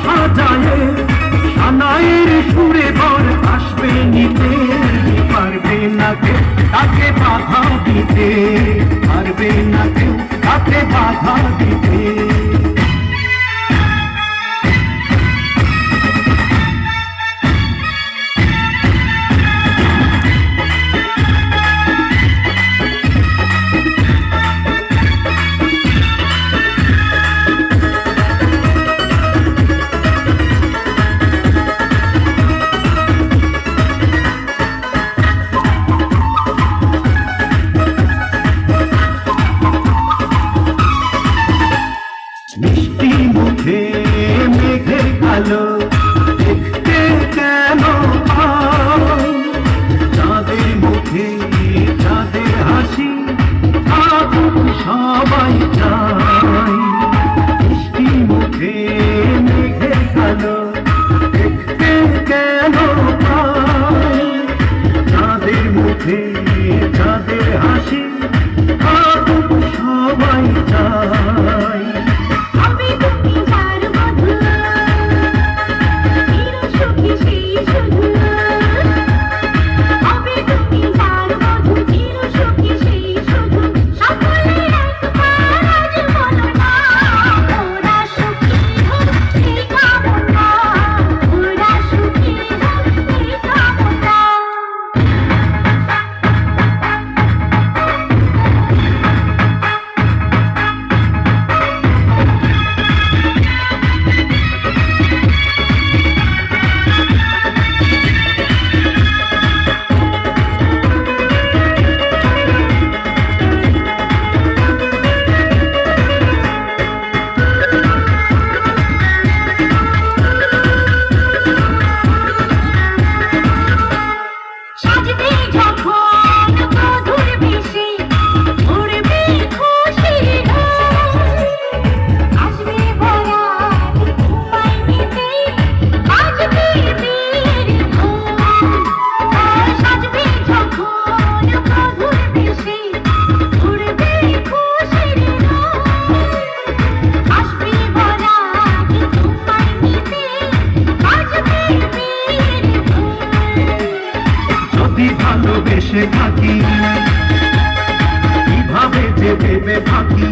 shaja মুখে মেঘের কালো। মিশে থাকি। কীভাবে যে ভেবে থাকি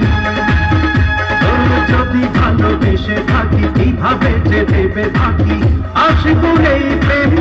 যদি ভালোবেসে থাকি, কীভাবে যে ভেবে থাকি আশি করে প্রেম